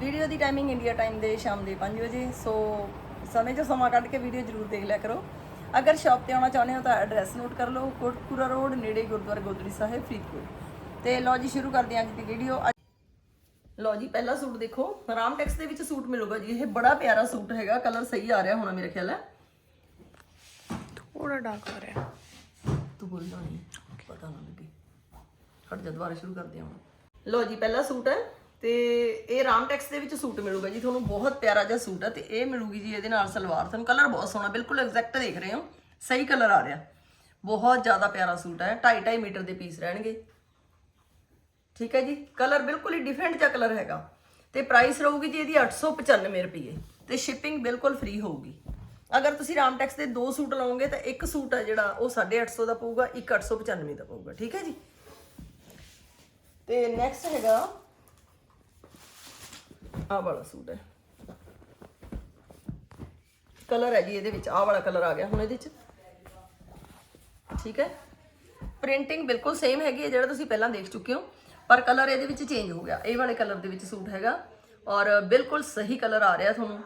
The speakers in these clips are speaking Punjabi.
ਵੀਡੀਓ ਦੀ ਟਾਈਮਿੰਗ ਇੰਡੀਆ ਟਾਈਮ ਦੇ ਸ਼ਾਮ ਦੇ 5 ਵਜੇ ਸੋ ਸਮੇਂ 'ਚੋਂ ਸਮਾਂ ਕੱਢ ਕੇ ਵੀਡੀਓ ਜ਼ਰੂਰ ਦੇਖ ਲਿਆ ਕਰੋ। ਅਗਰ ਸ਼ਾਪ ਤੇ ਆਉਣਾ ਚਾਹੁੰਦੇ ਹੋ ਤਾਂ ਐਡਰੈਸ ਨੋਟ ਕਰ ਲਓ ਕੋਟਪੂਰਾ ਰੋਡ ਨੇੜੇ ਗੁਰਦੁਆਰਾ ਗੋਦੜੀ ਸਾਹਿਬ ਫਰੀਦਕੋਟ। ਤੇ ਲਓ ਜੀ ਸ਼ੁਰੂ ਕਰਦੇ ਹਾਂ ਅੱਜ ਦੀ ਵੀਡੀਓ ਲਓ ਜੀ ਪਹਿਲਾ ਸੂਟ ਦੇਖੋ। ਰਾਮ ਟੈਕਸ ਦੇ ਵਿੱਚ ਸੂਟ ਮਿਲੂਗਾ ਜੀ। ਇਹ ਬੜਾ ਪਿਆਰਾ ਸੂਟ ਹੈਗਾ ਕਲਰ ਸਹੀ ਆ ਰਿਹਾ ਹੋਣਾ ਮੇਰੇ ਖਿਆਲ ਹੈ। ਥੋੜਾ ਡਾਰਕ ਹੋ ਰਿਹਾ। ਤੂੰ ਬੋਲਦਾ ਨਹੀਂ ਪਤਾ ਨਾ ਲੱਗੇ। ਹਟ ਜਾ ਦੁਬਾਰਾ ਸ਼ੁਰੂ ਕਰਦੇ ਹਾਂ ਲਓ ਜੀ ਪਹਿਲਾ ਸੂਟ ਹੈ। ਤੇ ਇਹ ਰਾਮਟੈਕਸ ਦੇ ਵਿੱਚ ਸੂਟ ਮਿਲੂਗਾ ਜੀ, ਤੁਹਾਨੂੰ ਬਹੁਤ ਪਿਆਰਾ ਜਿਹਾ ਸੂਟ ਆ ਤੇ ਇਹ ਮਿਲੂਗੀ ਜੀ ਇਹਦੇ ਨਾਲ ਸਲਵਾਰ। ਤੁਹਾਨੂੰ ਕਲਰ ਬਹੁਤ ਸੋਹਣਾ, ਬਿਲਕੁਲ ਐਗਜ਼ੈਕਟ ਦੇਖ ਰਹੇ ਹੋ। ਸਹੀ ਕਲਰ ਆ ਰਿਹਾ। ਬਹੁਤ ਜ਼ਿਆਦਾ ਪਿਆਰਾ ਸੂਟ ਹੈ 2.5 2.5 ਮੀਟਰ ਦੇ ਪੀਸ ਰਹਿਣਗੇ। ਠੀਕ ਹੈ ਜੀ ਕਲਰ ਬਿਲਕੁਲ ਹੀ ਡਿਫਰੈਂਟ ਜਿਹਾ ਕਲਰ ਹੈਗਾ। ਤੇ ਪ੍ਰਾਈਸ ਰਹੂਗੀ ਜੀ ਇਹਦੀ 895 ਰੁਪਏ ਤੇ ਸ਼ਿਪਿੰਗ ਬਿਲਕੁਲ ਫ੍ਰੀ ਹੋਊਗੀ। ਅਗਰ ਤੁਸੀਂ ਰਾਮਟੈਕਸ ਦੇ ਦੋ ਸੂਟ ਲਓਗੇ ਤਾਂ ਇੱਕ ਸੂਟ ਹੈ ਜਿਹੜਾ ਉਹ 850 ਦਾ ਪਊਗਾ, ਇੱਕ 895 ਦਾ ਪਊਗਾ। ਠੀਕ ਹੈ ਜੀ। ਤੇ ਨੈਕਸਟ ਹੈਗਾ ਆਹ ਵਾਲਾ ਸੂਟ ਹੈ। ਕਲਰ ਹੈ ਜੀ ਇਹਦੇ ਵਿੱਚ, ਆਹ ਵਾਲਾ ਕਲਰ ਆ ਗਿਆ ਹੁਣ ਇਹਦੇ ਵਿੱਚ ਠੀਕ ਹੈ? ਪ੍ਰਿੰਟਿੰਗ ਬਿਲਕੁਲ ਸੇਮ ਹੈਗੀ ਹੈ, ਜਿਹੜਾ ਤੁਸੀਂ ਪਹਿਲਾਂ ਦੇਖ ਚੁੱਕੇ ਹੋ। ਪਰ ਕਲਰ ਇਹਦੇ ਵਿੱਚ ਚੇਂਜ ਹੋ ਗਿਆ। ਇਹ ਵਾਲੇ ਕਲਰ ਦੇ ਵਿੱਚ ਸੂਟ ਹੈਗਾ। ਔਰ ਬਿਲਕੁਲ ਸਹੀ ਕਲਰ ਆ ਰਿਹਾ ਤੁਹਾਨੂੰ।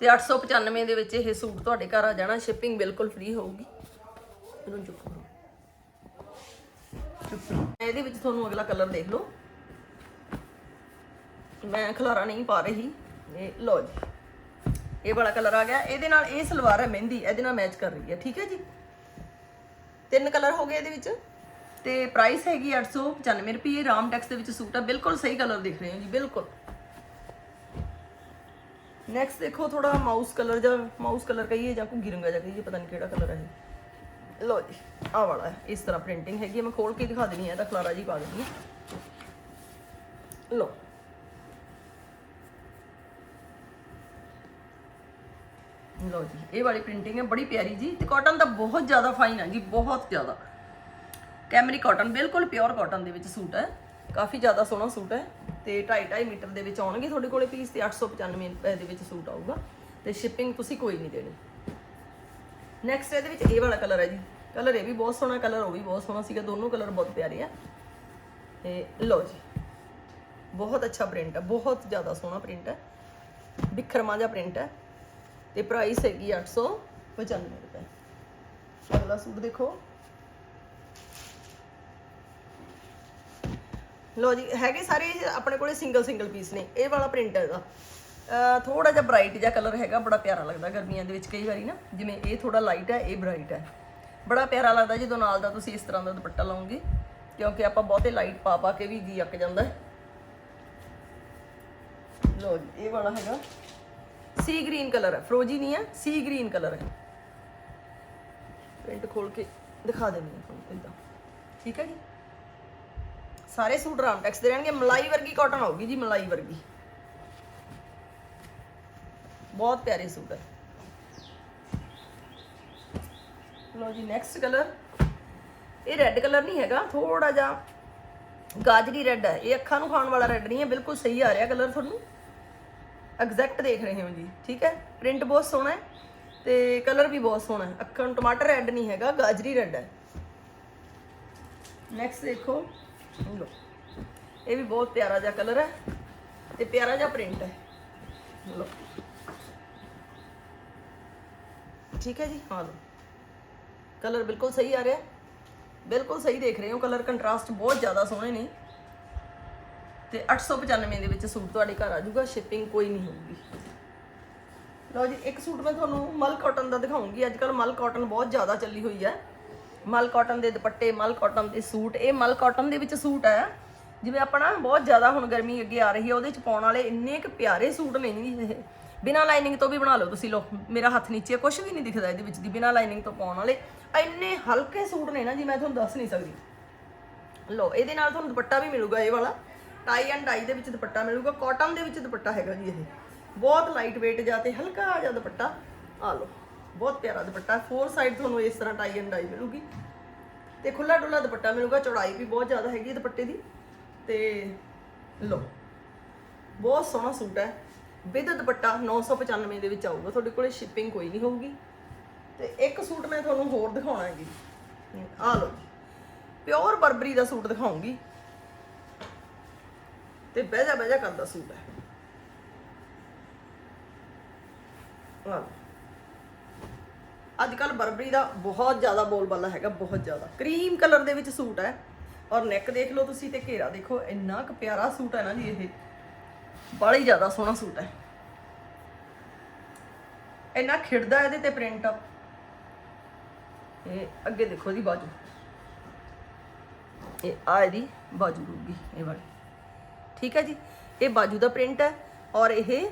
ਤੇ 895 ਦੇ ਵਿੱਚ ਇਹ ਸੂਟ ਤੁਹਾਡੇ ਘਰ ਆ ਜਾਣਾ ਸ਼ਿਪਿੰਗ ਬਿਲਕੁਲ ਫ੍ਰੀ ਹੋਊਗੀ। ਇਹਨੂੰ ਚੁੱਪ ਕਰੋ। ਇਹਦੇ ਵਿੱਚ ਤੁਹਾਨੂੰ ਅਗਲਾ ਕਲਰ ਦੇਖ ਲਓ। ਮੈਂ ਖਲਾਰਾ ਨਹੀਂ ਪਾ ਰਹੀ। ਇਹ ਲਓ ਜੀ। ਇਹ ਵਾਲਾ ਕਲਰ ਆ ਗਿਆ। ਇਹਦੇ ਨਾਲ ਇਹ ਸਲਵਾਰ ਹੈ ਮਹਿੰਦੀ, ਇਹਦੇ ਨਾਲ ਮੈਚ ਕਰ ਰਹੀ ਹੈ। ਠੀਕ ਹੈ ਜੀ? ਤਿੰਨ ਕਲਰ ਹੋ ਗਏ ਇਹਦੇ ਵਿੱਚ। ਤੇ ਪ੍ਰਾਈਸ ਹੈਗੀ 895 ਰੁਪਏ। ਰਾਮ ਟੈਕਸ ਦੇ ਵਿੱਚ ਸੂਟ ਆ। ਬਿਲਕੁਲ ਸਹੀ ਕਲਰ ਦਿਖ ਰਹੇ ਹੋ ਜੀ, ਬਿਲਕੁਲ। ਨੈਕਸਟ ਦੇਖੋ ਥੋੜਾ ਮਾਊਸ ਕਲਰ ਜਾਂ ਮਾਊਸ ਕਲਰ ਕਹੀਏ ਜਾਂ ਘੁੰਗੀ ਰੰਗਾ ਜਾਂ ਕਹੀਏ, ਪਤਾ ਨਹੀਂ ਕਿਹੜਾ ਕਲਰ ਹੈ ਇਹ। ਲੋ ਜੀ, ਆਹ ਵਾਲਾ ਇਸ ਤਰ੍ਹਾਂ ਪ੍ਰਿੰਟਿੰਗ ਹੈਗੀ ਹੈ। ਮੈਂ ਖੋਲ ਕੇ ਦਿਖਾ ਦਿੰਨੀ ਹੈ ਤਾਂ ਖਲਾਰਾ ਜੀ ਪਾ ਦਿੰਨੀ ਹੈ। ਲੋ ਲਓ ਜੀ, ਇਹ ਵਾਲੀ ਪ੍ਰਿੰਟਿੰਗ ਹੈ, ਬੜੀ ਪਿਆਰੀ ਜੀ ਤੇ ਕਾਟਨ ਦਾ ਬਹੁਤ ਜ਼ਿਆਦਾ ਫਾਈਨ ਹੈ ਜੀ, ਬਹੁਤ ਜ਼ਿਆਦਾ। ਕੈਮਰੀ ਕਾਟਨ ਬਿਲਕੁਲ ਪਿਓਰ ਕਾਟਨ ਦੇ ਵਿੱਚ ਸੂਟ ਹੈ, ਕਾਫੀ ਜ਼ਿਆਦਾ ਸੋਹਣਾ ਸੂਟ ਹੈ ਤੇ 2.5 ਮੀਟਰ ਦੇ ਵਿੱਚ ਆਉਣਗੇ ਤੁਹਾਡੇ ਕੋਲੇ ਪੀਸ ਤੇ 895 ਰੁਪਏ ਦੇ ਵਿੱਚ ਸੂਟ ਆਊਗਾ ਤੇ ਸ਼ਿਪਿੰਗ ਤੁਸੀਂ ਕੋਈ ਨਹੀਂ ਦੇਣੀ। ਨੈਕਸਟ ਇਹਦੇ ਵਿੱਚ ਇਹ ਵਾਲਾ ਕਲਰ ਹੈ ਜੀ ਕਲਰ ਇਹ ਵੀ ਬਹੁਤ ਸੋਹਣਾ ਕਲਰ ਉਹ ਵੀ ਬਹੁਤ ਸੋਹਣਾ ਸੀਗਾ, ਦੋਨੋਂ ਕਲਰ ਬਹੁਤ ਪਿਆਰੇ ਆ। ਤੇ ਲਓ ਜੀ, ਬਹੁਤ ਅੱਛਾ ਪ੍ਰਿੰਟ ਹੈ, ਬਹੁਤ ਜ਼ਿਆਦਾ ਸੋਹਣਾ ਪ੍ਰਿੰਟ ਹੈ ਬਿਖਰਮਾ ਜਿਹਾ ਪ੍ਰਿੰਟ ਹੈ। ਤੇ ਪ੍ਰਾਈਸ ਹੈਗੀ 895 ਰੁਪਏ। ਅਗਲਾ ਸੂਟ ਦੇਖੋ। ਲੋ ਜੀ, ਹੈਗੇ ਸਾਰੇ ਆਪਣੇ ਕੋਲੇ ਸਿੰਗਲ ਸਿੰਗਲ ਪੀਸ ਨੇ, ਇਹ ਵਾਲਾ ਪ੍ਰਿੰਟ ਹੈਗਾ। ਥੋੜਾ ਜਿਹਾ ਬ੍ਰਾਈਟ ਜਿਹਾ ਕਲਰ ਹੈਗਾ, ਬੜਾ ਪਿਆਰਾ ਲੱਗਦਾ ਗਰਮੀਆਂ ਦੇ ਵਿੱਚ ਕਈ ਵਾਰੀ ਨਾ, ਜਿਵੇਂ ਇਹ ਥੋੜਾ ਲਾਈਟ ਹੈ, ਇਹ ਬ੍ਰਾਈਟ ਹੈ। ਬੜਾ ਪਿਆਰਾ ਲੱਗਦਾ ਜਦੋਂ ਨਾਲ ਦਾ ਤੁਸੀਂ ਇਸ ਤਰ੍ਹਾਂ ਦਾ ਦੁਪੱਟਾ ਲਾਉਂਗੇ ਕਿਉਂਕਿ ਆਪਾਂ ਬਹੁਤੇ ਲਾਈਟ ਪਾ ਪਾ ਕੇ ਵੀ ਜੀ ਅੱਕ ਜਾਂਦਾ ਹੈ। ਲੋ ਜੀ, ਇਹ ਵਾਲਾ ਹੈਗਾ। ਸੀ ਗ੍ਰੀਨ ਕਲਰ ਹੈ ਫਰੋਜੀ ਨਹੀਂ ਹੈ ਸੀ ਗ੍ਰੀਨ ਕਲਰ ਹੈ ਪ੍ਰਿੰਟ ਖੋਲ ਕੇ ਦਿਖਾ ਦਿੰਦੀ ਹਾਂ ਤੁਹਾਨੂੰ ਇਦਾਂ ਠੀਕ ਹੈ ਜੀ ਸਾਰੇ ਸੂਟ ਰਾਮਟੈਕਸ ਦੇ ਰਹਿਣਗੇ ਮਲਾਈ ਵਰਗੀ ਕਾਟਨ ਆਊਗੀ ਜੀ ਮਲਾਈ ਵਰਗੀ ਬਹੁਤ ਪਿਆਰੇ ਸੂਟ ਹੈ ਲੋ ਜੀ ਨੈਕਸਟ ਕਲਰ ਇਹ ਰੈੱਡ ਕਲਰ ਨਹੀਂ ਹੈਗਾ ਥੋੜਾ ਜਿਹਾ ਗਾਜਰੀ ਰੈੱਡ ਹੈ ਇਹ ਅੱਖਾਂ ਨੂੰ ਖਾਣ ਵਾਲਾ ਰੈੱਡ ਨਹੀਂ ਹੈ ਬਿਲਕੁਲ ਸਹੀ ਆ ਰਿਹਾ ਕਲਰ ਤੁਹਾਨੂੰ ਐਗਜ਼ੈਕਟ ਦੇਖ ਰਹੇ ਹੋ ਜੀ, ਠੀਕ ਹੈ? ਪ੍ਰਿੰਟ ਬਹੁਤ ਸੋਹਣਾ ਹੈ ਤੇ ਕਲਰ ਵੀ ਬਹੁਤ ਸੋਹਣਾ ਹੈ। ਅੱਖਾਂ ਨੂੰ ਟਮਾਟਰ ਰੈੱਡ ਨਹੀਂ ਹੈਗਾ, ਗਾਜਰੀ ਰੈੱਡ ਹੈ। ਨੈਕਸਟ ਦੇਖੋ ਲੋ ਇਹ ਵੀ ਬਹੁਤ ਪਿਆਰਾ ਜਿਹਾ ਕਲਰ ਹੈ ਤੇ ਪਿਆਰਾ ਜਿਹਾ ਪ੍ਰਿੰਟ ਹੈ। ਲੋ ਠੀਕ ਹੈ ਜੀ? ਹਾਂ ਲੋ ਕਲਰ ਬਿਲਕੁਲ ਸਹੀ ਆ ਰਿਹਾ। ਬਿਲਕੁਲ ਸਹੀ ਦੇਖ ਰਹੇ ਹੋ। ਕਲਰ ਕੰਟਰਾਸਟ ਬਹੁਤ ਜ਼ਿਆਦਾ ਸੋਹਣੇ ਨੇ। ਤੇ 895 ਦੇ ਵਿੱਚ ਸੂਟ ਤੁਹਾਡੇ ਘਰ ਆ ਜਾਊਗਾ ਸ਼ਿਪਿੰਗ ਕੋਈ ਨਹੀਂ ਹੋਊਗੀ। ਲਓ ਜੀ, ਇੱਕ ਸੂਟ ਮੈਂ ਤੁਹਾਨੂੰ ਮਲ ਕਾਟਨ ਦਾ ਦਿਖਾਉਂਗੀ। ਅੱਜ ਕੱਲ ਮਲ ਕਾਟਨ ਬਹੁਤ ਜ਼ਿਆਦਾ ਚੱਲੀ ਹੋਈ ਹੈ। ਮਲ ਕਾਟਨ ਦੇ ਦੁਪੱਟੇ, ਮਲ ਕਾਟਨ ਦੇ ਸੂਟ, ਇਹ ਮਲ ਕਾਟਨ ਦੇ ਵਿੱਚ ਸੂਟ ਹੈ। ਜਿਵੇਂ ਆਪਣਾ ਬਹੁਤ ਜ਼ਿਆਦਾ ਹੁਣ ਗਰਮੀ ਅੱਗੇ ਆ ਰਹੀ ਹੈ, ਉਹਦੇ ਚ ਪਾਉਣ ਵਾਲੇ ਇੰਨੇ ਕੁ ਪਿਆਰੇ ਸੂਟ ਨੇ ਜੀ ਇਹ। ਬਿਨਾ ਲਾਈਨਿੰਗ ਤੋਂ ਵੀ ਬਣਾ ਲਓ ਤੁਸੀਂ ਲੋ ਮੇਰਾ ਹੱਥ ਨੀਚੇ ਕੁਝ ਵੀ ਨਹੀਂ ਦਿਖਦਾ ਇਹਦੇ ਵਿੱਚ ਦੀ, ਬਿਨਾ ਲਾਈਨਿੰਗ ਤੋਂ ਪਾਉਣ ਵਾਲੇ। ਇੰਨੇ ਹਲਕੇ ਸੂਟ ਨੇ ਨਾ ਜੀ, ਮੈਂ ਤੁਹਾਨੂੰ ਦੱਸ ਨਹੀਂ ਸਕਦੀ। ਲੋ ਇਹਦੇ ਨਾਲ ਤੁਹਾਨੂੰ ਦੁਪੱਟਾ ਵੀ ਮਿਲੂਗਾ, ਇਹ ਵਾਲਾ। ਟਾਈ ਐਂਡ ਡਾਈ ਦੇ ਵਿੱਚ ਦੁਪੱਟਾ ਮਿਲੂਗਾ, ਕਾਟਨ ਦੇ ਵਿੱਚ ਦੁਪੱਟਾ ਹੈਗਾ ਜੀ ਇਹ। ਬਹੁਤ ਲਾਈਟ weight ਜਾਂ ਤੇ ਹਲਕਾ ਜਿਹਾ ਦੁਪੱਟਾ। ਆ ਲਓ, ਬਹੁਤ ਪਿਆਰਾ ਦੁਪੱਟਾ ਫੋਰ ਸਾਈਡ ਤੁਹਾਨੂੰ ਇਸ ਤਰ੍ਹਾਂ ਟਾਈ ਐਂਡ ਡਾਈ ਮਿਲੂਗੀ। ਤੇ ਖੁੱਲਾ ਡੁੱਲਾ ਦੁਪੱਟਾ ਮਿਲੂਗਾ, ਚੌੜਾਈ ਵੀ ਬਹੁਤ ਜ਼ਿਆਦਾ ਹੈਗੀ ਦੁਪੱਟੇ ਦੀ। ਤੇ ਲਓ, ਬਹੁਤ ਸੋਹਣਾ ਸੂਟ ਹੈ। ਵਿਦ ਦੁਪੱਟਾ 995 ਦੇ ਵਿੱਚ ਆਊਗਾ। ਤੁਹਾਡੇ ਕੋਲੇ ਸ਼ਿਪਿੰਗ ਕੋਈ ਨਹੀਂ ਹੋਊਗੀ। ਤੇ ਇੱਕ ਸੂਟ ਮੈਂ ਤੁਹਾਨੂੰ ਹੋਰ ਦਿਖਾਉਣਾ ਹੈ ਜੀ ਆ ਲਓ ਪਿਓਰ ਬਰਬਰੀ ਦਾ ਸੂਟ ਦਿਖਾਉਂਗੀ। ਤੇ ਬਹਿ ਜਾ ਬਹਿ ਜਾ ਕਰਦਾ ਸੂਟ ਹੈ। ਅੱਜ ਕੱਲ ਬਰਬਰੀ ਦਾ ਬਹੁਤ ਜ਼ਿਆਦਾ ਬੋਲਬਾਲਾ ਹੈਗਾ, ਬਹੁਤ ਜ਼ਿਆਦਾ। ਕਰੀਮ ਕਲਰ ਦੇ ਵਿੱਚ ਸੂਟ ਹੈ। ਔਰ ਨੈਕ ਦੇਖ ਲਓ ਤੁਸੀਂ ਤੇ ਘੇਰਾ ਦੇਖੋ, ਇੰਨਾ ਕੁ ਪਿਆਰਾ ਸੂਟ ਹੈ ਨਾ ਜੀ ਇਹ। ਬੜਾ ਹੀ ਜ਼ਿਆਦਾ ਸੋਹਣਾ ਸੂਟ ਹੈ। ਇੰਨਾ ਖਿੜਦਾ ਇਹਦੇ ਤੇ ਪ੍ਰਿੰਟ ਇਹ ਅੱਗੇ ਦੇਖੋ ਦੀ ਬਾਜੂ। ਇਹ ਆ ਇਹਦੀ ਬਾਜੂ ਰੂਗੀ, ਇਹ ਵਾਲੀ। ਠੀਕ ਹੈ ਜੀ? ਇਹ ਬਾਜੂ ਦਾ ਪ੍ਰਿੰਟ ਹੈ ਔਰ ਇਹ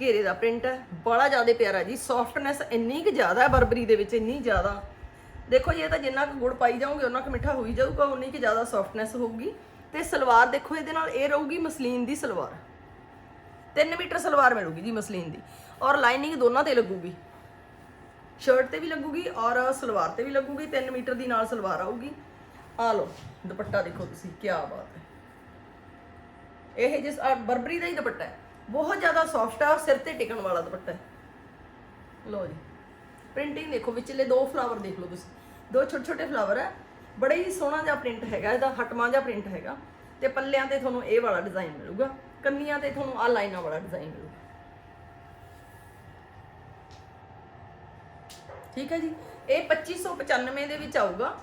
ਘੇਰੇ ਦਾ ਪ੍ਰਿੰਟ ਹੈ। ਬੜਾ ਜ਼ਿਆਦਾ ਪਿਆਰਾ ਜੀ। ਸੌਫਟਨੈਸ ਇੰਨੀ ਕਿ ਜ਼ਿਆਦਾ ਹੈ ਬਰਬਰੀ ਦੇ ਵਿੱਚ, ਇੰਨੀ ਜ਼ਿਆਦਾ। ਦੇਖੋ ਜੀ, ਇਹ ਤਾਂ ਜਿੰਨਾ ਕੁ ਗੁੜ ਪਾਈ ਜਾਓਗੇ ਉਹਨਾਂ ਕੁ ਮਿੱਠਾ ਹੋਈ ਜਾਊਗਾ ਉਨੀ ਕਿ ਜ਼ਿਆਦਾ ਸੌਫਟਨੈਸ ਹੋਊਗੀ। ਤੇ ਸਲਵਾਰ ਦੇਖੋ, ਇਹਦੇ ਨਾਲ ਇਹ ਰਹੂਗੀ ਮਸਲੀਨ ਦੀ ਸਲਵਾਰ। 3 ਮੀਟਰ ਸਲਵਾਰ ਮਿਲੂਗੀ ਜੀ ਮਸਲੀਨ ਦੀ। ਔਰ ਲਾਈਨਿੰਗ ਦੋਨਾਂ ਤੇ ਲੱਗੂਗੀ। ਸ਼ਰਟ ਤੇ ਵੀ ਲੱਗੂਗੀ ਔਰ ਸਲਵਾਰ ਤੇ ਵੀ ਲੱਗੂਗੀ। 3 ਮੀਟਰ ਦੀ ਨਾਲ ਸਲਵਾਰ ਆਊਗੀ। ਆ ਲਓ, ਦੁਪੱਟਾ ਦੇਖੋ ਤੁਸੀਂ ਕੀ ਬਾਤ ਹੈ। ਇਹ ਜਿਸ ਬਰਬਰੀ ਦਾ ਹੀ ਦੁਪੱਟਾ ਹੈ। ਬਹੁਤ ਜ਼ਿਆਦਾ ਸੌਫਟ ਹੈ ਔਰ ਸਿਰ ਤੇ ਟਿਕਣ ਵਾਲਾ ਦੁਪੱਟਾ ਹੈ। ਲਓ ਜੀ ਪ੍ਰਿੰਟਿੰਗ ਦੇਖੋ, ਵਿਚਲੇ ਦੋ ਫਲਾਵਰ ਦੇਖ ਲਓ ਤੁਸੀਂ। ਦੋ ਛੋਟੇ ਛੋਟੇ ਫਲਾਵਰ ਹੈ ਬੜਾ ਹੀ ਸੋਹਣਾ ਜਿਹਾ ਪ੍ਰਿੰਟ ਹੈਗਾ, ਇਹਦਾ ਹਟਵਾਂ ਜਿਹਾ ਪ੍ਰਿੰਟ ਹੈਗਾ। ਤੇ ਪੱਲਿਆਂ ਤੇ ਤੁਹਾਨੂੰ ਇਹ ਵਾਲਾ ਡਿਜ਼ਾਈਨ ਮਿਲੂਗਾ। ਕੰਨੀਆਂ ਤੇ ਤੁਹਾਨੂੰ ਆ ਲਾਈਨਾਂ ਵਾਲਾ ਡਿਜ਼ਾਈਨ ਮਿਲੂਗਾ ਠੀਕ ਹੈ ਜੀ? ਇਹ 2595 ਦੇ ਵਿੱਚ ਆਊਗਾ।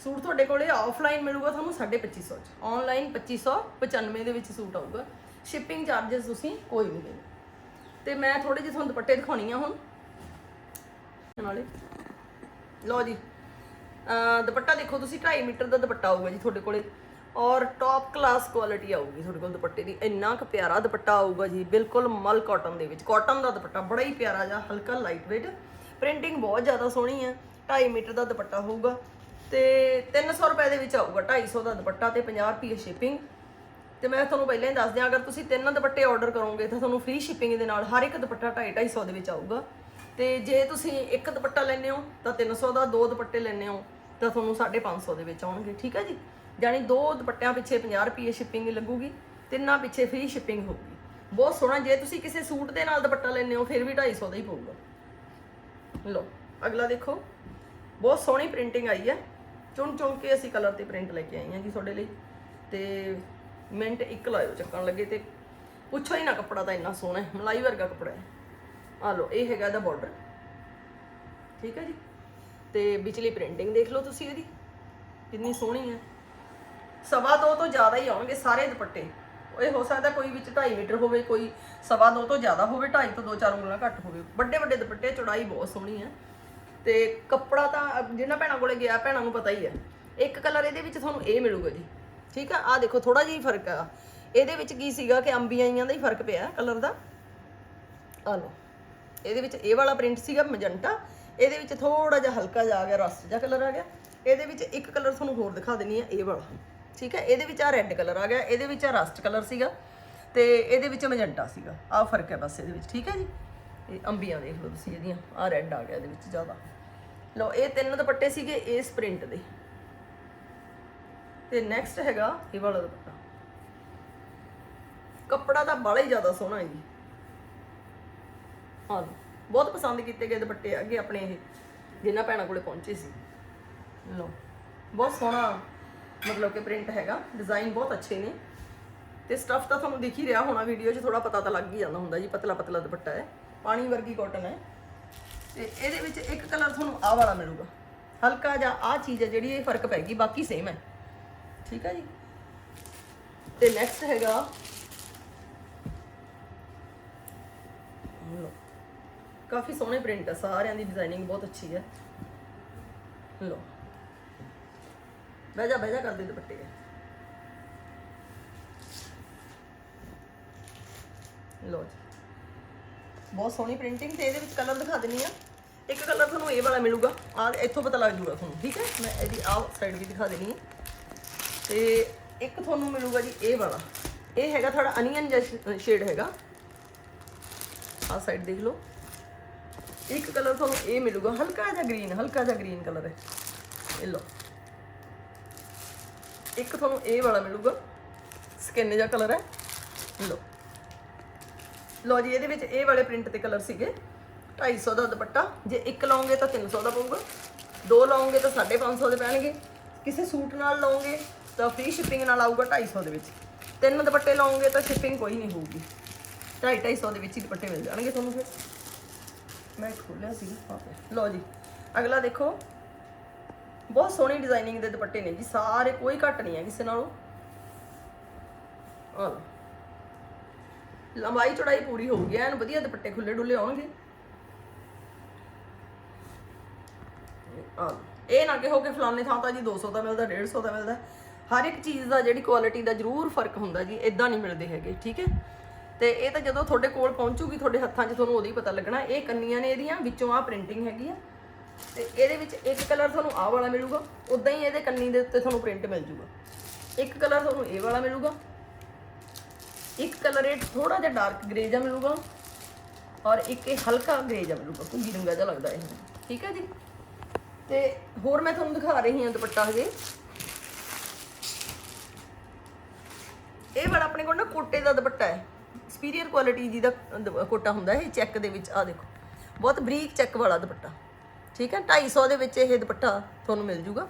ਸੂਟ ਤੁਹਾਡੇ ਕੋਲੇ ਆਫਲਾਈਨ ਮਿਲੂਗਾ ਤੁਹਾਨੂੰ 2550 ਚ। ਆਨਲਾਈਨ 2595 ਦੇ ਵਿੱਚ ਸੂਟ ਆਊਗਾ। ਸ਼ਿਪਿੰਗ ਚਾਰजेस ਤੁਸੀਂ ਕੋਈ ਨਹੀਂ ਦੇਣੇ ਤੇ ਮੈਂ ਥੋੜੇ ਜਿਹੇ ਤੁਹਾਨੂੰ ਦੁਪੱਟੇ ਦਿਖਾਉਣੀ ਆ ਹੁਣ। ਨਾਲੇ। ਲਓ ਜੀ। ਦੁਪੱਟਾ ਦੇਖੋ ਤੁਸੀਂ 2.5 ਮੀਟਰ ਦਾ ਦੁਪੱਟਾ ਆਊਗਾ ਜੀ ਤੁਹਾਡੇ ਕੋਲੇ। ਔਰ ਟੌਪ ਕਲਾਸ ਕੁਆਲਿਟੀ ਆਊਗੀ ਤੁਹਾਡੇ ਕੋਲ ਦੁਪੱਟੇ ਦੀ। ਇੰਨਾ ਕੁ ਪਿਆਰਾ ਦੁਪੱਟਾ ਆਊਗਾ ਜੀ। ਬਿਲਕੁਲ ਮਲ ਕਾਟਨ ਦੇ ਵਿੱਚ। ਕਾਟਨ ਦਾ ਦੁਪੱਟਾ ਬੜਾ ਹੀ ਪਿਆਰਾ ਜਿਹਾ, ਹਲਕਾ ਲਾਈਟ weight ਪ੍ਰਿੰਟਿੰਗ ਬਹੁਤ ਜ਼ਿਆਦਾ ਸੋਹਣੀ ਹੈ 2.5 ਮੀਟਰ ਦਾ ਦੁਪੱਟਾ ਹੋਊਗਾ। ਤੇ 300 ਰੁਪਏ ਦੇ ਵਿੱਚ ਆਊਗਾ 250 ਦਾ ਦੁਪੱਟਾ ਤੇ 50 ਰੁਪਏ ਸ਼ਿਪਿੰਗ ਤੇ ਮੈਂ ਤੁਹਾਨੂੰ ਪਹਿਲਾਂ ਹੀ ਦੱਸ ਦਿਆਂ ਅਗਰ ਤੁਸੀਂ ਤਿੰਨ ਦੁਪੱਟੇ ਆਰਡਰ ਕਰੋਗੇ, ਤਾਂ ਤੁਹਾਨੂੰ ਫ੍ਰੀ ਸ਼ਿਪਿੰਗ ਦੇ ਨਾਲ ਹਰ ਇੱਕ ਦੁਪੱਟਾ 2.5 250 ਦੇ ਵਿੱਚ ਆਊਗਾ। ਤੇ ਜੇ ਤੁਸੀਂ ਇੱਕ ਦੁਪੱਟਾ ਲੈਂਦੇ ਹੋ, ਤਾਂ 300 ਦਾ, ਦੋ ਦੁਪੱਟੇ ਲੈਂਦੇ ਹੋ, ਤਾਂ ਤੁਹਾਨੂੰ 550 ਦੇ ਵਿੱਚ ਆਉਣਗੇ, ਠੀਕ ਹੈ ਜੀ? ਯਾਨੀ ਦੋ ਦੁਪੱਟਿਆਂ ਪਿੱਛੇ 50 ਰੁਪਏ ਸ਼ਿਪਿੰਗ ਲੱਗੂਗੀ, ਤਿੰਨਾਂ ਪਿੱਛੇ ਫ੍ਰੀ ਸ਼ਿਪਿੰਗ ਹੋਊਗੀ। ਬਹੁਤ ਸੋਹਣਾ, ਜੇ ਤੁਸੀਂ ਕਿਸੇ ਸੂਟ ਦੇ ਨਾਲ ਦੁਪੱਟਾ ਲੈਂਦੇ ਹੋ, ਫਿਰ ਵੀ 250 ਦਾ ਹੀ ਪਊਗਾ। ਲਓ, ਅਗਲਾ ਦੇਖੋ। ਬਹੁਤ ਸੋਹਣੀ ਪ੍ਰਿੰਟਿੰਗ ਆਈ ਹੈ। ਚੁਣ ਚੁਣ ਕੇ ਅਸੀਂ ਕਲਰ ਤੇ ਪ੍ਰਿੰਟ ਲੈ ਕੇ ਆਏ ਹਾਂ ਜੀ ਤੁਹਾਡੇ ਲਈ। ਤੇ ਮਿੰਟ ਇੱਕ ਲਾਇਓ ਚੱਕਣ ਲੱਗੇ ਤੇ ਪੁੱਛੋ ਹੀ ਨਾ ਕੱਪੜਾ ਤਾਂ ਇੰਨਾ ਸੋਹਣਾ ਹੈ, ਮਲਾਈ ਵਰਗਾ ਕੱਪੜਾ ਹੈ। ਆ ਲਓ, ਇਹ ਹੈਗਾ ਇਹਦਾ ਬਾਰਡਰ ਠੀਕ ਹੈ ਜੀ? ਤੇ ਵਿਚਲੀ ਪ੍ਰਿੰਟਿੰਗ ਦੇਖ ਲਓ ਤੁਸੀਂ ਇਹਦੀ, ਕਿੰਨੀ ਸੋਹਣੀ ਹੈ। ਸਵਾ ਦੋ ਤੋਂ ਜ਼ਿਆਦਾ ਹੀ ਆਉਣਗੇ ਸਾਰੇ ਦੁਪੱਟੇ। ਇਹ ਹੋ ਸਕਦਾ ਕੋਈ ਵਿੱਚ 2.5 ਮੀਟਰ ਹੋਵੇ, ਕੋਈ ਸਵਾ ਦੋ ਤੋਂ ਜ਼ਿਆਦਾ ਹੋਵੇ 2.5 ਤੋਂ 2-4 ਉਂਗਲਾਂ ਘੱਟ ਹੋਵੇ। ਵੱਡੇ ਵੱਡੇ ਦੁਪੱਟੇ, ਚੌੜਾਈ ਬਹੁਤ ਸੋਹਣੀ ਹੈ। ਤੇ ਕੱਪੜਾ ਤਾਂ ਜਿੰਨਾ ਭੈਣਾਂ ਕੋਲੇ ਗਿਆ, ਭੈਣਾਂ ਨੂੰ ਪਤਾ ਹੀ ਹੈ ਇੱਕ ਕਲਰ ਇਹਦੇ ਵਿੱਚ ਤੁਹਾਨੂੰ ਇਹ ਮਿਲੂਗਾ ਜੀ। ਠੀਕ ਆ? ਆ ਦੇਖੋ ਥੋੜਾ ਜਿਹਾ ਹੀ ਫ਼ਰਕ ਆ। ਇਹਦੇ ਵਿੱਚ ਕੀ ਸੀਗਾ ਕਿ ਅੰਬੀਆਈਆਂ ਦਾ ਹੀ ਫ਼ਰਕ ਪਿਆ ਕਲਰ ਦਾ। ਆ ਲਓ। ਇਹਦੇ ਵਿੱਚ ਇਹ ਵਾਲਾ ਪ੍ਰਿੰਟ ਸੀਗਾ ਮਜੰਟਾ ਇਹਦੇ ਵਿੱਚ ਥੋੜਾ ਜਿਹਾ ਹਲਕਾ ਜਿਹਾ ਆ ਗਿਆ ਰਸਟ ਜਿਹਾ ਕਲਰ ਆ ਗਿਆ। ਇਹਦੇ ਵਿੱਚ ਇੱਕ ਕਲਰ ਤੁਹਾਨੂੰ ਹੋਰ ਦਿਖਾ ਦਿੰਨੀ ਆ, ਇਹ ਵਾਲਾ। ਠੀਕ ਹੈ ਇਹਦੇ ਵਿੱਚ ਆ ਰੈੱਡ ਕਲਰ ਆ ਗਿਆ। ਇਹਦੇ ਵਿੱਚ ਆ ਰਸਟ ਕਲਰ ਸੀਗਾ। ਤੇ ਇਹਦੇ ਵਿੱਚ ਮਜੰਟਾ ਸੀਗਾ। ਆ ਫ਼ਰਕ ਹੈ ਬਸ ਇਹਦੇ ਵਿੱਚ। ਠੀਕ ਹੈ ਜੀ? ਇਹ ਅੰਬੀਆਂ ਦੇਖ ਲਓ ਤੁਸੀਂ ਇਹਦੀਆਂ ਆ ਰੈੱਡ ਆ ਗਿਆ ਇਹਦੇ ਵਿੱਚ ਜ਼ਿਆਦਾ। ਲਓ, ਇਹ ਤਿੰਨ ਦੁਪੱਟੇ ਸੀਗੇ, ਇਸ ਪ੍ਰਿੰਟ ਦੇ। ਤੇ ਨੈਕਸਟ ਹੈਗਾ ਇਹ ਵਾਲਾ ਦੁਪੱਟਾ। ਕੱਪੜਾ ਤਾਂ ਬੜਾ ਹੀ ਜ਼ਿਆਦਾ ਸੋਹਣਾ ਹੈ ਜੀ। ਹਾਂ, ਬਹੁਤ ਪਸੰਦ ਕੀਤੇ ਗਏ ਦੁਪੱਟੇ ਅੱਗੇ ਆਪਣੇ ਇਹ, ਜਿਨ੍ਹਾਂ ਭੈਣਾਂ ਕੋਲੇ ਪਹੁੰਚੇ ਸੀ। ਲਓ, ਬਹੁਤ ਸੋਹਣਾ ਮਤਲਬ ਕਿ ਪ੍ਰਿੰਟ ਹੈਗਾ। ਡਿਜ਼ਾਈਨ ਬਹੁਤ ਅੱਛੇ ਨੇ। ਤੇ ਸਟਫ ਤਾਂ ਤੁਹਾਨੂੰ ਦਿਖ ਹੀ ਰਿਹਾ ਹੋਣਾ ਵੀਡੀਓ 'ਚ ਥੋੜਾ ਪਤਾ ਤਾਂ ਲੱਗ ਹੀ ਜਾਂਦਾ ਹੁੰਦਾ ਜੀ ਪਤਲਾ ਪਤਲਾ ਦੁਪੱਟਾ ਹੈ। ਪਾਣੀ ਵਰਗੀ ਕਾਟਨ ਹੈ। ਤੇ ਇਹਦੇ ਵਿੱਚ ਇੱਕ ਕਲਰ ਤੁਹਾਨੂੰ ਆਹ ਵਾਲਾ ਮਿਲੂਗਾ। ਹਲਕਾ ਜਿਹਾ ਆਹ ਚੀਜ਼ ਹੈ ਜਿਹੜੀ ਇਹ ਫ਼ਰਕ ਪੈ ਗਈ, ਬਾਕੀ ਸੇਮ ਹੈ। ਠੀਕ ਹੈ ਜੀ? ਤੇ ਨੈਕਸਟ ਹੈਗਾ ਲਓ, ਕਾਫੀ ਸੋਹਣੇ ਪ੍ਰਿੰਟ ਆ, ਸਾਰਿਆਂ ਦੀ ਡਿਜ਼ਾਈਨਿੰਗ ਬਹੁਤ ਅੱਛੀ ਹੈ। ਲਓ, ਬਹਿ ਜਾ ਕਰਦੇ ਦੁਪੱਟੇ। ਹੈ ਲਓ ਜੀ। ਬਹੁਤ ਸੋਹਣੀ ਪ੍ਰਿੰਟਿੰਗ ਤੇ ਇਹਦੇ ਵਿੱਚ ਕਲਰ ਦਿਖਾ ਦਿੰਨੀ ਆ ਇੱਕ ਕਲਰ ਤੁਹਾਨੂੰ ਇਹ ਵਾਲਾ ਮਿਲੂਗਾ। ਆ ਇੱਥੋਂ ਪਤਾ ਲੱਗ ਜੂਗਾ ਤੁਹਾਨੂੰ, ਠੀਕ ਹੈ? ਮੈਂ ਇਹਦੀ ਆਹ ਸਾਈਡ ਵੀ ਦਿਖਾ ਦੇਣੀ ਹੈ। ਤੇ ਇੱਕ ਤੁਹਾਨੂੰ ਮਿਲੂਗਾ ਜੀ ਇਹ ਵਾਲਾ। ਇਹ ਹੈਗਾ ਤੁਹਾਡਾ ਅਨੀਅਨ ਜਿਹਾ ਸ਼ੇਡ ਹੈਗਾ। ਆਹ ਸਾਈਡ ਦੇਖ ਲਓ। ਇੱਕ ਕਲਰ ਤੁਹਾਨੂੰ ਇਹ ਮਿਲੂਗਾ, ਹਲਕਾ ਜਿਹਾ ਗ੍ਰੀਨ ਹਲਕਾ ਜਿਹਾ ਗ੍ਰੀਨ ਕਲਰ ਹੈ। ਇਹ ਲਓ। ਇੱਕ ਤੁਹਾਨੂੰ ਇਹ ਵਾਲਾ ਮਿਲੂਗਾ। ਸਕਿਨ ਜਿਹਾ ਕਲਰ ਹੈ। ਲਓ। ਲਓ ਜੀ, ਇਹਦੇ ਵਿੱਚ ਇਹ ਵਾਲੇ ਪ੍ਰਿੰਟ ਤੇ ਕਲਰ ਸੀਗੇ। 250 ਦਾ ਦੁਪੱਟਾ। ਜੇ ਇੱਕ ਲਓਗੇ ਤਾਂ 300 ਦਾ ਪਊਗਾ। ਦੋ ਲਓਗੇ ਤਾਂ 550 ਦੇ ਪੈਣਗੇ। ਕਿਸੇ ਸੂਟ ਨਾਲ ਲਓਗੇ ਤਾਂ ਫ੍ਰੀ ਸ਼ਿਪਿੰਗ ਨਾਲ ਆਊਗਾ 250 ਦੇ ਵਿੱਚ। ਤਿੰਨ ਦੁਪੱਟੇ ਲਓਗੇ ਤਾਂ ਸ਼ਿਪਿੰਗ ਕੋਈ ਨਹੀਂ ਹੋਊਗੀ। 250 250 ਦੇ ਵਿੱਚ ਹੀ ਦੁਪੱਟੇ ਮਿਲ ਜਾਣਗੇ ਤੁਹਾਨੂੰ ਫਿਰ। ਮੈਂ ਖੋਲਿਆ ਸੀ ਲਓ ਜੀ, ਅਗਲਾ ਦੇਖੋ। ਬਹੁਤ ਸੋਹਣੀ ਡਿਜ਼ਾਈਨਿੰਗ ਦੇ ਦੁਪੱਟੇ ਨੇ ਜੀ, ਸਾਰੇ, ਕੋਈ ਘੱਟ ਨਹੀਂ ਹੈ ਕਿਸੇ ਨਾਲੋਂ। ਆਹ ਲੰਬਾਈ ਚੌੜਾਈ ਪੂਰੀ ਹੋ ਗਈ, ਐਨ ਵਧੀਆ ਦੁਪੱਟੇ ਖੁੱਲੇ ਡੁੱਲੇ ਆਉਣਗੇ। ਇਹ ਨਾ ਕਹੋ ਕਿ ਫਲਾਣੇ ਥਾਂ ਤਾਂ ਜੀ 200 ਦਾ ਮਿਲਦਾ 150 ਦਾ ਮਿਲਦਾ। ਹਰ ਇੱਕ ਚੀਜ਼ ਦਾ ਜਿਹੜੀ ਕੁਆਲਿਟੀ ਦਾ ਜ਼ਰੂਰ ਫ਼ਰਕ ਹੁੰਦਾ ਜੀ ਇਦਾਂ ਨਹੀਂ ਮਿਲਦੇ ਹੈਗੇ, ਠੀਕ ਹੈ? ਤੇ ਇਹ ਤਾਂ ਜਦੋਂ ਤੁਹਾਡੇ ਕੋਲ ਪਹੁੰਚੂਗੀ, ਤੁਹਾਡੇ ਹੱਥਾਂ 'ਚ ਤੁਹਾਨੂੰ ਉਦੋਂ ਹੀ ਪਤਾ ਲੱਗਣਾ, ਇਹ ਕੰਨੀਆਂ ਨੇ ਇਹਦੀਆਂ, ਵਿੱਚੋਂ ਆਹ ਪ੍ਰਿੰਟਿੰਗ ਹੈਗੀ ਆ। ਤੇ ਇਹਦੇ ਵਿੱਚ ਇੱਕ ਕਲਰ ਤੁਹਾਨੂੰ ਆਹ ਵਾਲਾ ਮਿਲੂਗਾ ਉਦਾਂ ਹੀ ਇਹਦੇ ਕੰਨੀ ਦੇ ਉੱਤੇ ਤੁਹਾਨੂੰ ਪ੍ਰਿੰਟ ਮਿਲ ਜੂਗਾ। ਇੱਕ ਕਲਰ ਤੁਹਾਨੂੰ ਇਹ ਵਾਲਾ ਮਿਲੂਗਾ ਇੱਕ ਕਲਰ ਇਹ ਥੋੜਾ ਜਿਹਾ ਡਾਰਕ ਗ੍ਰੇ ਜਿਹਾ ਮਿਲੂਗਾ ਔਰ ਇੱਕ ਇਹ ਹਲਕਾ ਗ੍ਰੇ ਜਿਹਾ ਮਿਲੂਗਾ ਕੁੰਗੀ ਰੰਗਾ ਜਿਹਾ ਲੱਗਦਾ ਇਹ। ਠੀਕ ਹੈ ਜੀ? ਤੇ ਹੋਰ ਮੈਂ ਤੁਹਾਨੂੰ ਦਿਖਾ ਰਹੀ ਹਾਂ ਦੁਪੱਟਾ ਹਜੇ। ਇਹ ਵਾਲਾ ਆਪਣੇ ਕੋਲ ਨਾ ਕੋਟੇ ਦਾ ਦੁਪੱਟਾ ਹੈ। ਸੁਪੀਰੀਅਰ ਕੁਆਲਿਟੀ ਜੀ ਦਾ ਦ- ਕੋਟਾ ਹੁੰਦਾ ਇਹ ਚੈੱਕ ਦੇ ਵਿੱਚ ਆ ਦੇਖੋ। ਬਹੁਤ ਬਰੀਕ ਚੈੱਕ ਵਾਲਾ ਦੁਪੱਟਾ। ਠੀਕ ਹੈ? 250 ਦੇ ਵਿੱਚ ਇਹ ਦੁਪੱਟਾ ਤੁਹਾਨੂੰ ਮਿਲ ਜੂਗਾ।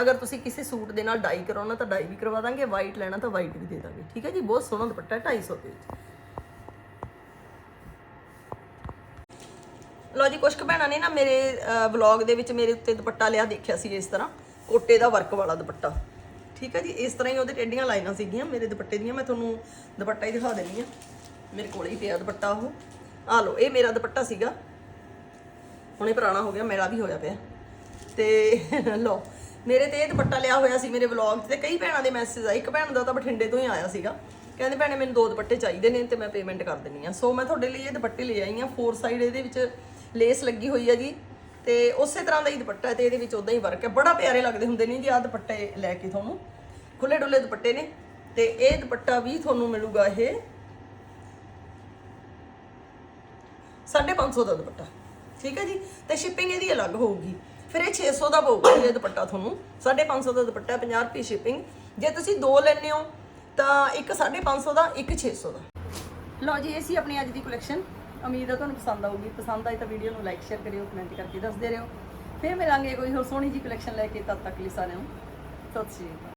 ਅਗਰ ਤੁਸੀਂ ਕਿਸੇ ਸੂਟ ਦੇ ਨਾਲ ਡਾਈ ਕਰਾਉਣਾ ਤਾਂ ਡਾਈ ਵੀ ਕਰਵਾ ਦਾਂਗੇ ਵਾਈਟ ਲੈਣਾ ਤਾਂ ਵਾਈਟ ਵੀ ਦੇ ਦਾਂਗੇ, ਠੀਕ ਹੈ ਜੀ? ਬਹੁਤ ਸੋਹਣਾ ਦੁਪੱਟਾ ਹੈ 250 ਦੇ ਵਿੱਚ। ਲੋ ਜੀ, ਕੁਛ ਕੁ ਭੈਣਾਂ ਨੇ ਨਾ ਮੇਰੇ ਵਲੌਗ ਦੇ ਵਿੱਚ ਮੇਰੇ ਉੱਤੇ ਦੁਪੱਟਾ ਲਿਆ, ਦੇਖਿਆ ਸੀ ਇਸ ਤਰ੍ਹਾਂ, ਕੋਟੇ ਦਾ ਵਰਕ ਵਾਲਾ ਦੁਪੱਟਾ। ਠੀਕ ਹੈ ਜੀ? ਇਸ ਤਰ੍ਹਾਂ ਹੀ ਉਹਦੇ ਟੇਡੀਆਂ ਲਾਈਨਾਂ ਸੀਗੀਆਂ, ਮੇਰੇ ਦੁਪੱਟੇ ਦੀਆਂ, ਮੈਂ ਤੁਹਾਨੂੰ ਦੁਪੱਟਾ ਹੀ ਦਿਖਾ ਦਿੰਦੀ ਆ ਮੇਰੇ ਕੋਲ ਹੀ ਪਿਆ ਦੁਪੱਟਾ ਉਹ। ਆ ਲਓ, ਇਹ ਮੇਰਾ ਦੁਪੱਟਾ ਸੀਗਾ। ਹੁਣੇ ਪੁਰਾਣਾ ਹੋ ਗਿਆ, ਮੇਰਾ ਵੀ ਹੋਇਆ ਪਿਆ। ਤੇ, ਲਓ ਮੇਰੇ ਤੇ ਇਹ ਦੁਪੱਟਾ ਲਿਆ ਹੋਇਆ ਸੀ ਮੇਰੇ ਵਲੌਗ ਤੇ ਕਈ ਭੈਣਾਂ ਦੇ ਮੈਸੇਜ ਆਏ। ਇੱਕ ਭੈਣ ਦਾ ਤਾਂ ਬਠਿੰਡੇ ਤੋਂ ਹੀ ਆਇਆ ਸੀਗਾ। ਕਹਿੰਦੇ ਭੈਣੇ ਮੈਨੂੰ ਦੋ ਦੁਪੱਟੇ ਚਾਹੀਦੇ ਨੇ ਤੇ ਮੈਂ ਪੇਮੈਂਟ ਕਰ ਦਿੰਨੀ ਆ। ਸੋ ਮੈਂ ਤੁਹਾਡੇ ਲਈ ਇਹ ਦੁਪੱਟੇ ਲੈ ਆਈ ਆ। ਫੋਰ ਸਾਈਡ ਇਹਦੇ ਵਿੱਚ ਲੇਸ ਲੱਗੀ ਹੋਈ ਆ ਜੀ। ਤੇ ਉਸੇ ਤਰ੍ਹਾਂ ਦਾ ਹੀ ਦੁਪੱਟਾ ਹੈ ਤੇ ਇਹਦੇ ਵਿੱਚ ਉਦਾਂ ਹੀ ਵਰਕ ਹੈ ਬੜਾ ਪਿਆਰੇ ਲੱਗਦੇ ਹੁੰਦੇ ਨੇ ਜੀ ਆ ਦੁਪੱਟੇ ਲੈ ਕੇ ਤੁਹਾਨੂੰ। ਖੁੱਲੇ ਡੁੱਲੇ ਦੁਪੱਟੇ ਨੇ। ਤੇ ਇਹ ਦੁਪੱਟਾ ਵੀ ਤੁਹਾਨੂੰ ਮਿਲੂਗਾ ਇਹ 550 ਦਾ ਦੁਪੱਟਾ। ਠੀਕ ਹੈ ਜੀ? ਤੇ ਸ਼ਿਪਿੰਗ ਇਹਦੀ ਅਲੱਗ ਹੋਊਗੀ। ਫਿਰ ਇਹ 600 ਦਾ ਪਊਗਾ ਇਹ ਦੁਪੱਟਾ ਤੁਹਾਨੂੰ। 550 ਦਾ ਦੁਪੱਟਾ ਹੈ, 50 ਰੁਪਏ ਸ਼ਿਪਿੰਗ ਜੇ ਤੁਸੀਂ ਦੋ ਲੈਣੇ ਹੋ ਤਾਂ ਇੱਕ 550 ਦਾ ਇੱਕ 600 ਦਾ। ਲਓ ਜੀ ਇਹ ਸੀ ਆਪਣੀ ਅੱਜ ਦੀ ਕਲੈਕਸ਼ਨ ਉਮੀਦ ਹੈ ਤੁਹਾਨੂੰ ਪਸੰਦ ਆਊਗੀ। ਪਸੰਦ ਆਈ ਤਾਂ ਵੀਡੀਓ ਨੂੰ ਲਾਈਕ ਸ਼ੇਅਰ ਕਰਿਓ ਕਮੈਂਟ ਕਰਕੇ ਦੱਸਦੇ ਰਹੋ। ਫਿਰ ਮਿਲਾਂਗੇ ਕੋਈ ਹੋਰ ਸੋਹਣੀ ਜੀ ਕਲੈਕਸ਼ਨ ਲੈ ਕੇ ਤਦ ਤੱਕ ਲਈ ਸਾਰਿਆਂ ਨੂੰ। ਸਤਿ ਸ਼੍ਰੀ ਅਕਾਲ।